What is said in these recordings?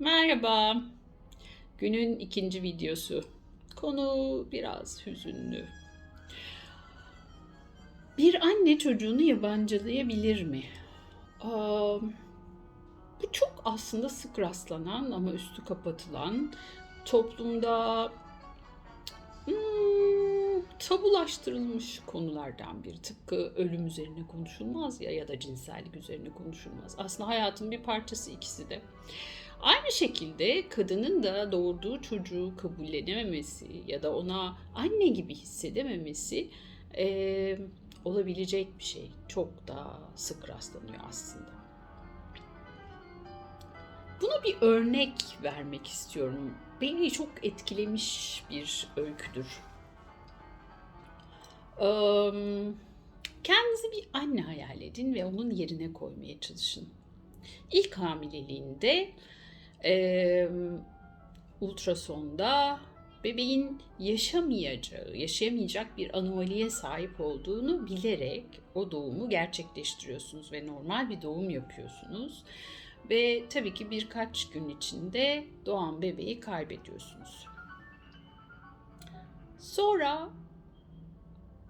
Merhaba. Günün ikinci videosu. Konu biraz hüzünlü. Bir anne çocuğunu yabancılayabilir mi? Bu çok aslında sık rastlanan ama üstü kapatılan toplumda hmm, tabulaştırılmış konulardan biri. Tıpkı ölüm üzerine konuşulmaz ya ya da cinsellik üzerine konuşulmaz. Aslında hayatın bir parçası ikisi de. Aynı şekilde kadının da doğurduğu çocuğu kabullenememesi ya da ona anne gibi hissedememesi eee, olabilecek bir şey. Çok daha sık rastlanıyor aslında. Buna bir örnek vermek istiyorum. Beni çok etkilemiş bir öyküdür. Kendinizi bir anne hayal edin ve onun yerine koymaya çalışın. İlk hamileliğinde e, ultrasonda bebeğin yaşamayacağı, yaşayamayacak bir anomaliye sahip olduğunu bilerek o doğumu gerçekleştiriyorsunuz ve normal bir doğum yapıyorsunuz. Ve tabii ki birkaç gün içinde doğan bebeği kaybediyorsunuz. Sonra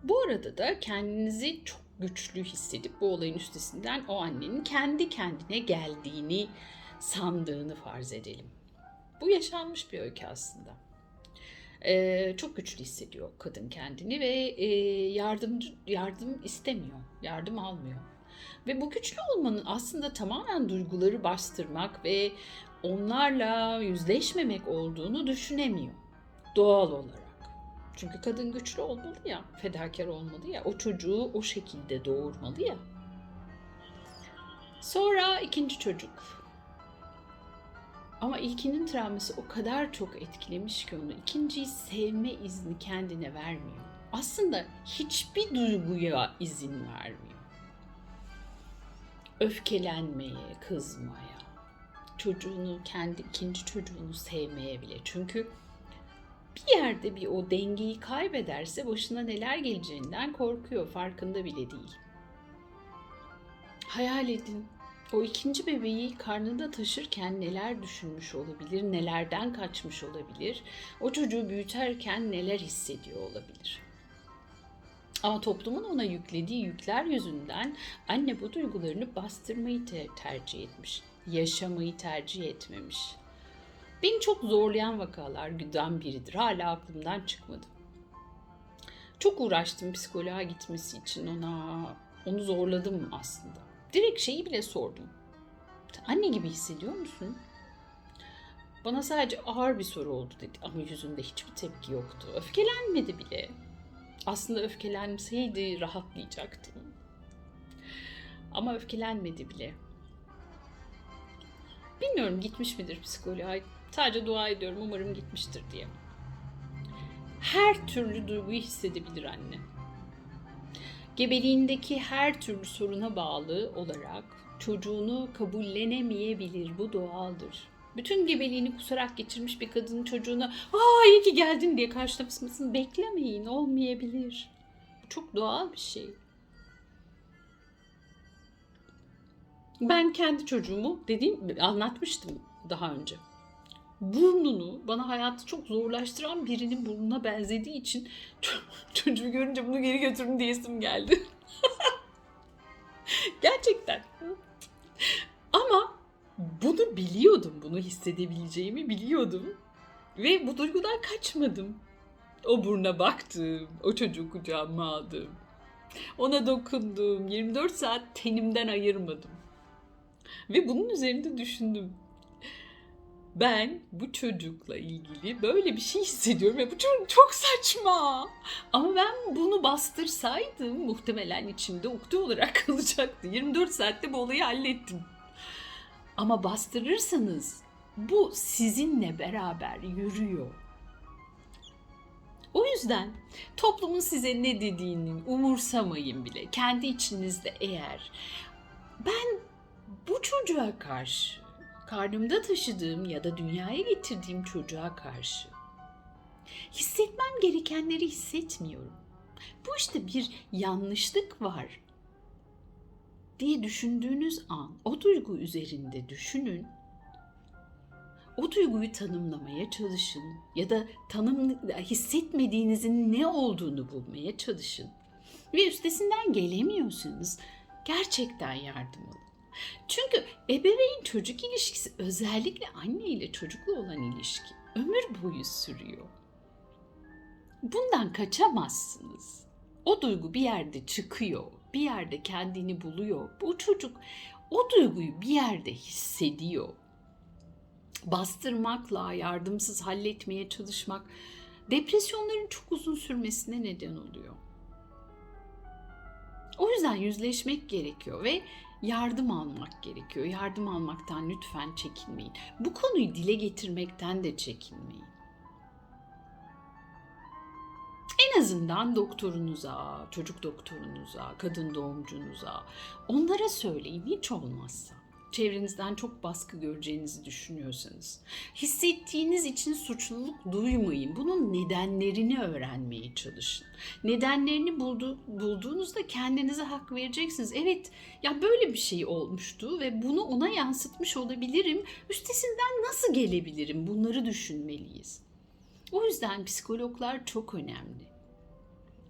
bu arada da kendinizi çok güçlü hissedip bu olayın üstesinden o annenin kendi kendine geldiğini sandığını farz edelim. Bu yaşanmış bir öykü aslında. Ee, çok güçlü hissediyor kadın kendini ve e, yardımcı yardım istemiyor, yardım almıyor. Ve bu güçlü olmanın aslında tamamen duyguları bastırmak ve onlarla yüzleşmemek olduğunu düşünemiyor doğal olarak. Çünkü kadın güçlü olmalı ya, fedakar olmalı ya, o çocuğu o şekilde doğurmalı ya. Sonra ikinci çocuk. Ama ilkinin travması o kadar çok etkilemiş ki onu ikinciyi sevme izni kendine vermiyor. Aslında hiçbir duyguya izin vermiyor. Öfkelenmeye, kızmaya, çocuğunu, kendi ikinci çocuğunu sevmeye bile. Çünkü bir yerde bir o dengeyi kaybederse başına neler geleceğinden korkuyor, farkında bile değil. Hayal edin. O ikinci bebeği karnında taşırken neler düşünmüş olabilir, nelerden kaçmış olabilir, o çocuğu büyüterken neler hissediyor olabilir. Ama toplumun ona yüklediği yükler yüzünden anne bu duygularını bastırmayı te- tercih etmiş, yaşamayı tercih etmemiş. Beni çok zorlayan vakalardan biridir. Hala aklımdan çıkmadı. Çok uğraştım psikoloğa gitmesi için ona. Onu zorladım aslında. Direkt şeyi bile sordum. Anne gibi hissediyor musun? Bana sadece ağır bir soru oldu dedi ama yüzünde hiçbir tepki yoktu. Öfkelenmedi bile. Aslında öfkelenseydi rahatlayacaktım. Ama öfkelenmedi bile. Bilmiyorum gitmiş midir psikoloğa. Sadece dua ediyorum umarım gitmiştir diye. Her türlü duyguyu hissedebilir anne. Gebeliğindeki her türlü soruna bağlı olarak çocuğunu kabullenemeyebilir. Bu doğaldır. Bütün gebeliğini kusarak geçirmiş bir kadının çocuğuna ''Aa iyi ki geldin'' diye karşılamasını beklemeyin. Olmayabilir. Bu çok doğal bir şey. Ben kendi çocuğumu dediğim anlatmıştım daha önce. Burnunu bana hayatı çok zorlaştıran birinin burnuna benzediği için çocuğu görünce bunu geri götürün diyesim geldi. Gerçekten. Ama bunu biliyordum. Bunu hissedebileceğimi biliyordum. Ve bu duygudan kaçmadım. O buruna baktım. O çocuğu kucağıma aldım. Ona dokundum. 24 saat tenimden ayırmadım. Ve bunun üzerinde düşündüm. Ben bu çocukla ilgili böyle bir şey hissediyorum ve bu çocuk çok saçma. Ama ben bunu bastırsaydım muhtemelen içimde ukde olarak kalacaktı. 24 saatte bu olayı hallettim. Ama bastırırsanız bu sizinle beraber yürüyor. O yüzden toplumun size ne dediğini umursamayın bile. Kendi içinizde eğer ben bu çocuğa karşı karnımda taşıdığım ya da dünyaya getirdiğim çocuğa karşı hissetmem gerekenleri hissetmiyorum. Bu işte bir yanlışlık var diye düşündüğünüz an o duygu üzerinde düşünün. o duyguyu tanımlamaya çalışın ya da tanım hissetmediğinizin ne olduğunu bulmaya çalışın. Ve üstesinden gelemiyorsanız gerçekten yardım alın. Çünkü ebeveyn çocuk ilişkisi özellikle anne ile çocukla olan ilişki ömür boyu sürüyor. Bundan kaçamazsınız. O duygu bir yerde çıkıyor, bir yerde kendini buluyor. Bu çocuk o duyguyu bir yerde hissediyor. Bastırmakla, yardımsız halletmeye çalışmak depresyonların çok uzun sürmesine neden oluyor. O yüzden yüzleşmek gerekiyor ve yardım almak gerekiyor. Yardım almaktan lütfen çekinmeyin. Bu konuyu dile getirmekten de çekinmeyin. En azından doktorunuza, çocuk doktorunuza, kadın doğumcunuza onlara söyleyin hiç olmazsa. Çevrenizden çok baskı göreceğinizi düşünüyorsanız. Hissettiğiniz için suçluluk duymayın. Bunun nedenlerini öğrenmeye çalışın. Nedenlerini buldu, bulduğunuzda kendinize hak vereceksiniz. Evet ya böyle bir şey olmuştu ve bunu ona yansıtmış olabilirim. Üstesinden nasıl gelebilirim? Bunları düşünmeliyiz. O yüzden psikologlar çok önemli.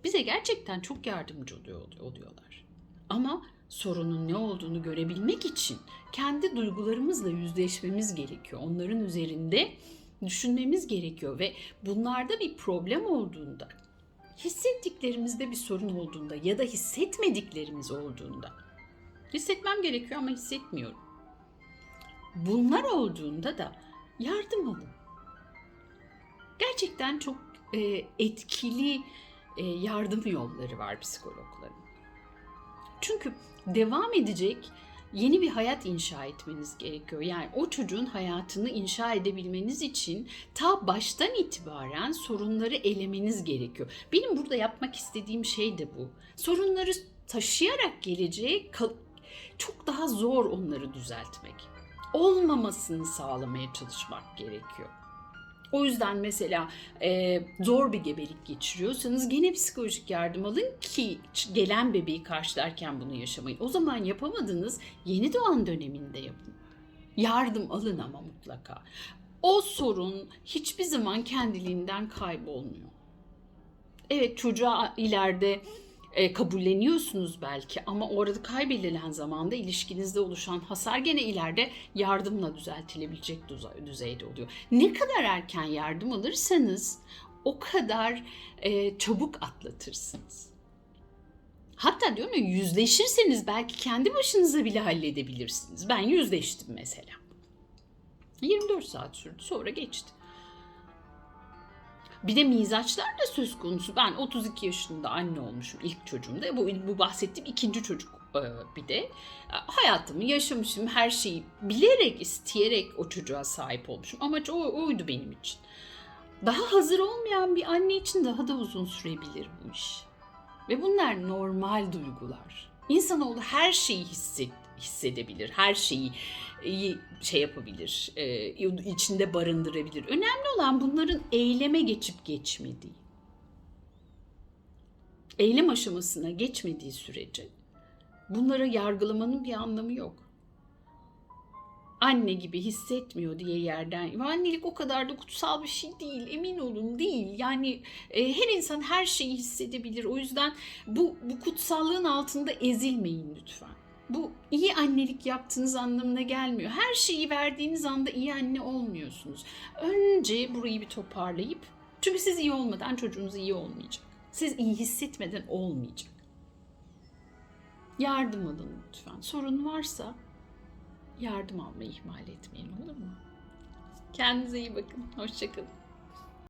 Bize gerçekten çok yardımcı oluyor, oluyorlar. Ama sorunun ne olduğunu görebilmek için kendi duygularımızla yüzleşmemiz gerekiyor. Onların üzerinde düşünmemiz gerekiyor ve bunlarda bir problem olduğunda, hissettiklerimizde bir sorun olduğunda ya da hissetmediklerimiz olduğunda hissetmem gerekiyor ama hissetmiyorum. Bunlar olduğunda da yardım alın. Gerçekten çok e, etkili e, yardım yolları var psikologların. Çünkü devam edecek yeni bir hayat inşa etmeniz gerekiyor. Yani o çocuğun hayatını inşa edebilmeniz için ta baştan itibaren sorunları elemeniz gerekiyor. Benim burada yapmak istediğim şey de bu. Sorunları taşıyarak geleceğe çok daha zor onları düzeltmek. Olmamasını sağlamaya çalışmak gerekiyor. O yüzden mesela e, zor bir gebelik geçiriyorsanız gene psikolojik yardım alın ki gelen bebeği karşılarken bunu yaşamayın. O zaman yapamadınız yeni doğan döneminde yapın. Yardım alın ama mutlaka. O sorun hiçbir zaman kendiliğinden kaybolmuyor. Evet çocuğa ileride e, kabulleniyorsunuz belki ama orada kaybedilen zamanda ilişkinizde oluşan hasar gene ileride yardımla düzeltilebilecek düzeyde oluyor. Ne kadar erken yardım alırsanız o kadar e, çabuk atlatırsınız. Hatta diyorum ya yüzleşirseniz belki kendi başınıza bile halledebilirsiniz. Ben yüzleştim mesela. 24 saat sürdü sonra geçti. Bir de mizaçlar da söz konusu. Ben 32 yaşında anne olmuşum ilk çocuğumda. Bu, bu bahsettiğim ikinci çocuk e, bir de. Hayatımı yaşamışım, her şeyi bilerek, isteyerek o çocuğa sahip olmuşum. Amaç o, oydu benim için. Daha hazır olmayan bir anne için daha da uzun sürebilir bu iş. Ve bunlar normal duygular. İnsanoğlu her şeyi hisset, hissedebilir, her şeyi şey yapabilir, e, içinde barındırabilir. Önemli olan bunların eyleme geçip geçmediği. Eylem aşamasına geçmediği sürece bunları yargılamanın bir anlamı yok. Anne gibi hissetmiyor diye yerden. Annelik o kadar da kutsal bir şey değil. Emin olun değil. Yani e, her insan her şeyi hissedebilir. O yüzden bu bu kutsallığın altında ezilmeyin lütfen. Bu iyi annelik yaptığınız anlamına gelmiyor. Her şeyi verdiğiniz anda iyi anne olmuyorsunuz. Önce burayı bir toparlayıp çünkü siz iyi olmadan çocuğunuz iyi olmayacak. Siz iyi hissetmeden olmayacak. Yardım alın lütfen. Sorun varsa yardım almayı ihmal etmeyin olur mu? Kendinize iyi bakın. Hoşçakalın.